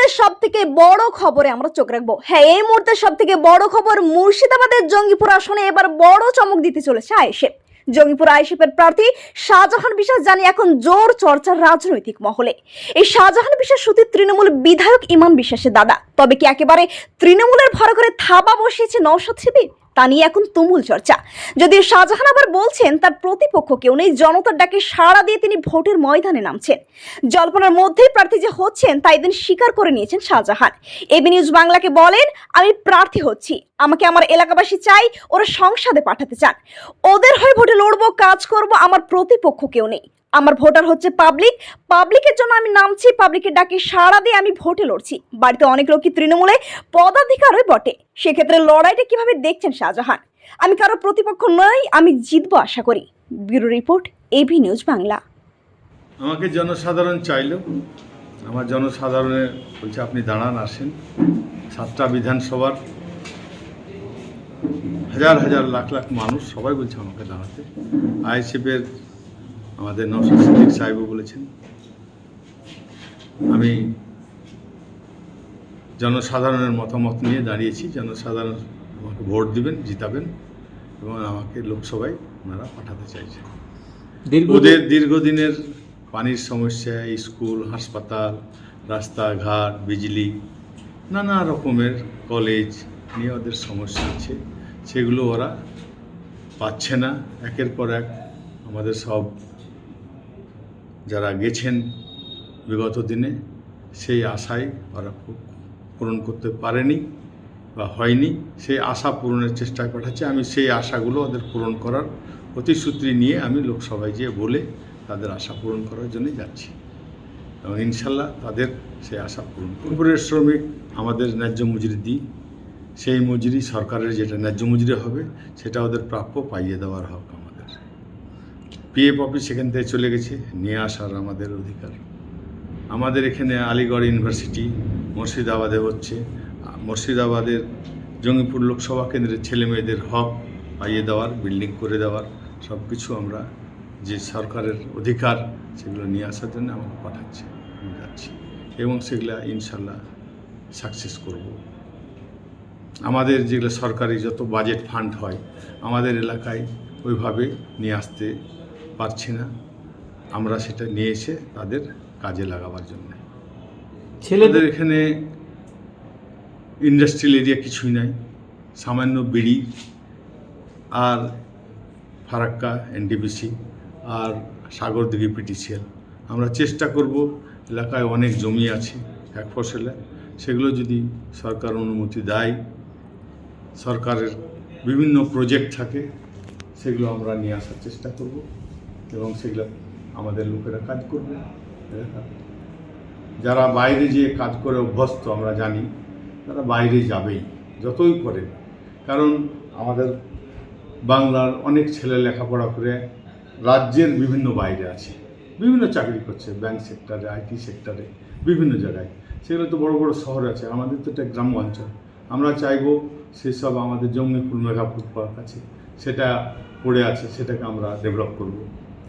মুহূর্তের সব থেকে বড় খবরে আমরা চোখ রাখব। হ্যাঁ এই সব থেকে বড় খবর মুর্শিদাবাদের জঙ্গিপুর আসনে এবার বড় চমক দিতে চলেছে জঙ্গিপুর আইসিপের প্রার্থী শাহজাহান বিশ্বাস জানি এখন জোর চর্চার রাজনৈতিক মহলে। এই শাহজাহান বিশ্বাস সত্যি তৃণমূল বিধায়ক ইমাম বিশ্বাসের দাদা। তবে কি একেবারে তৃণমূলের ভরা করে থাবা বসিয়েছে নওশাদ শিবির? তা নিয়ে এখন তুমুল চর্চা। যদি শাহজাহান আবার বলছেন, তার প্রতিপক্ষ কেউ নেই, জনতার ডাকে সাড়া দিয়ে তিনি ভোটের ময়দানে নামছেন। জল্পনার মধ্যেই প্রার্থী যে হচ্ছেন, তাই দিন স্বীকার করে নিয়েছেন শাহজাহান। এবি নিউজ বাংলাকে বলেন, আমি প্রার্থী হচ্ছি, আমাকে আমার এলাকাবাসী চাই, ওরা সংসদে পাঠাতে চান। ওদের হয়ে ভোটে লড়বো, কাজ করব, আমার প্রতিপক্ষ কেউ নেই। আমার ভোটার হচ্ছে পাবলিক। পাবলিকের জন্য আমি নামছি, পাবলিকের ডাকে সাড়া দিয়ে আমি ভোটে লড়ছি। বাড়িতে অনেক লোকই তৃণমূলে পদাধিকারই বটে। সেক্ষেত্রে লড়াইটা কীভাবে দেখছেন শাহজাহান? আমি কারও প্রতিপক্ষ নই, আমি জিতবো আশা করি। Bureau report AB news Bangla. আমাকে জনসাধারণ চাইল, আমার জনসাধারণের বলছে আপনি দাঁড়ান, আসেন। সাতটা বিধানসভার হাজার হাজার লাখ লাখ মানুষ সবাই বলছে আমাকে দাঁড়াতে। আইএসএফের আমাদের নওশাদ সিদ্দিক সাহেবও বলেছেন আমি জনসাধারণের মতামত নিয়ে দাঁড়িয়েছি জনসাধারণ আমাকে ভোট দিবেন জিতাবেন এবং আমাকে লোকসভায় ওনারা পাঠাতে চাইছেন। ওদের দীর্ঘদিনের পানির সমস্যা স্কুল হাসপাতাল রাস্তাঘাট বিজলি নানা রকমের কলেজ নিয়ে ওদের সমস্যা আছে সেগুলো ওরা পাচ্ছে না। একের পর এক আমাদের সব যারা গেছেন বিগত দিনে, সেই আশাই ওরা পূরণ করতে পারেনি বা হয়নি। সেই আশা পূরণের চেষ্টা পাঠাচ্ছে। আমি সেই আশাগুলো ওদের পূরণ করার প্রতিশ্রুতি নিয়ে আমি লোকসভায় গিয়ে বলে তাদের আশা পূরণ করার জন্য যাচ্ছি। এবং ইনশাল্লাহ তাদের সেই আশা পূরণ উপরের শ্রমিক আমাদের ন্যায্য মজুরি দিই। সেই মজুরি সরকারের যেটা ন্যায্য মজুরি হবে, সেটা ওদের প্রাপ্য পাইয়ে দেওয়ার হক পিএফ অফিস সেখান থেকে চলে গেছে, নিয়ে আসার আমাদের অধিকার। আমাদের এখানে আলিগড় ইউনিভার্সিটি মুর্শিদাবাদে হচ্ছে। মুর্শিদাবাদের জঙ্গিপুর লোকসভা কেন্দ্রের ছেলে মেয়েদের হক পাইয়ে দেওয়ার বিল্ডিং করে দেওয়ার সব কিছু আমরা যে সরকারের অধিকার, সেগুলো নিয়ে আসার জন্য আমাকে পাঠাচ্ছে। আমি যাচ্ছি এবং সেগুলো ইনশাল্লাহ সাকসেস করব। আমাদের যেগুলো সরকারি যত বাজেট ফান্ড হয়, আমাদের এলাকায় ওইভাবে নিয়ে আসতে পারছি না। আমরা সেটা নিয়ে এসে তাদের কাজে লাগাবার জন্য। ছেলেদের এখানে ইন্ডাস্ট্রিয়াল এরিয়া কিছুই নাই। সামান্য বিড়ি আর ফারাক্কা এনডিবিসি আর সাগরদিঘি পিটিসিএল আমরা চেষ্টা করব এলাকায় অনেক জমি আছে এক ফসলে। সেগুলো যদি সরকার অনুমতি দেয় সরকারের বিভিন্ন প্রজেক্ট থাকে সেগুলো আমরা নিয়ে আসার চেষ্টা করব। এবং সেগুলো আমাদের লোকেরা কাজ করবে। যারা বাইরে যে কাজ করে অভ্যস্ত, আমরা জানি, তারা বাইরে যাবেই, যতই করে। কারণ আমাদের বাংলার অনেক ছেলে লেখাপড়া করে রাজ্যের বিভিন্ন বাইরে আছে। বিভিন্ন চাকরি করছে ব্যাংক সেক্টরে আইটি সেক্টরে, বিভিন্ন জায়গায়। সেগুলো তো বড় বড় শহর আছে, আমাদের তো এটা গ্রাম্য অঞ্চল। আমরা চাইব সেসব আমাদের জঙ্গিপুর মেঘাপুর পার্ক আছে, সেটা পড়ে আছে, সেটাকে আমরা ডেভেলপ করব।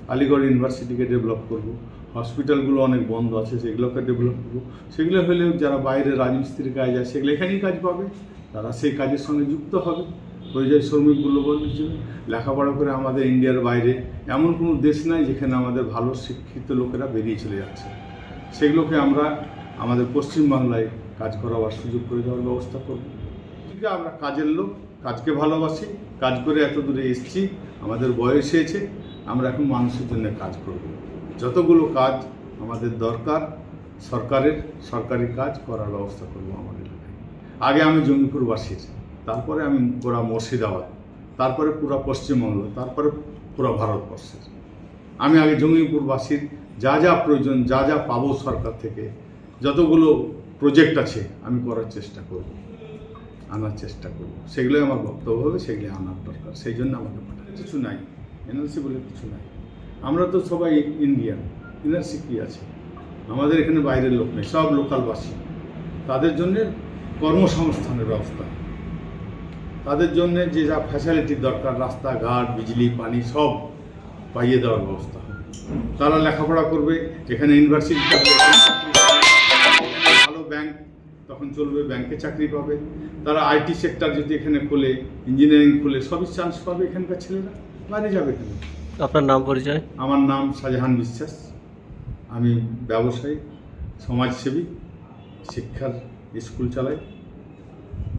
আলিগড় ইউনিভার্সিটিকে ডেভেলপ করব। হসপিটালগুলো অনেক বন্ধ আছে, সেগুলোকে ডেভেলপ করব। সেগুলো হলে যারা বাইরে রাজমিস্ত্রির কাজ আছে, সেগুলো এখানেই কাজ পাবে। তারা সেই কাজের সঙ্গে যুক্ত হবে। পরিযায়ী শ্রমিকগুলো বল হিসেবে লেখাপড়া করে আমাদের ইন্ডিয়ার বাইরে এমন কোনো দেশ নাই যেখানে আমাদের ভালো শিক্ষিত লোকেরা বেরিয়ে চলে যাচ্ছে। সেগুলোকে আমরা আমাদের পশ্চিমবাংলায় কাজ করাবার সুযোগ করে দেওয়ার ব্যবস্থা করব। ঠিক আমরা কাজের লোক, কাজকে ভালোবাসি। কাজ করে এত দূরে এসেছি। আমাদের বয়স হয়েছে। আমরা এখন মানুষের জন্য কাজ করব। যতগুলো কাজ আমাদের দরকার, সরকারের, সরকারি কাজ করার ব্যবস্থা করব আমাদের এলাকায়। আগে আমি জঙ্গিপুরবাসীর তারপরে আমি পুরা মুর্শিদাবাদ, তারপরে পুরা পশ্চিমবঙ্গ, তারপরে পুরা ভারতবর্ষের। আমি আগে জঙ্গিপুরবাসীর যা যা প্রয়োজন, যা যা পাবো সরকার থেকে, যতগুলো প্রজেক্ট আছে, আমি করার চেষ্টা করব, আনার চেষ্টা করব। সেগুলোই আমার বক্তব্য হবে, সেগুলো আনার দরকার, সেই জন্য আমাকে পাঠাচ্ছে। কিছু নাই। এনআরসি বলে কিছু নাই। আমরা তো সবাই ইন্ডিয়ান এনআরসি কী আছে। আমাদের এখানে বাইরের লোক নেই, সব লোকালবাসী। তাদের জন্য কর্মসংস্থানের ব্যবস্থা। তাদের জন্য যে যা ফ্যাসিলিটির দরকার, রাস্তাঘাট, বিজলি, পানি সব পাইয়ে দেওয়ার ব্যবস্থা। তারা লেখাপড়া করবে, এখানে ইউনিভার্সিটি ভালো ব্যাংক তখন চলবে ব্যাংকে চাকরি পাবে। তারা আইটি সেক্টর যদি এখানে খোলে ইঞ্জিনিয়ারিং খোলে, সবই চান্স পাবে এখানকার ছেলেরা। বাইরে যাবে কেন? আপনার নাম পরিচয়? আমার নাম শাহজাহান বিশ্বাস। আমি ব্যবসায়ী সমাজসেবী শিক্ষার স্কুল চালাই।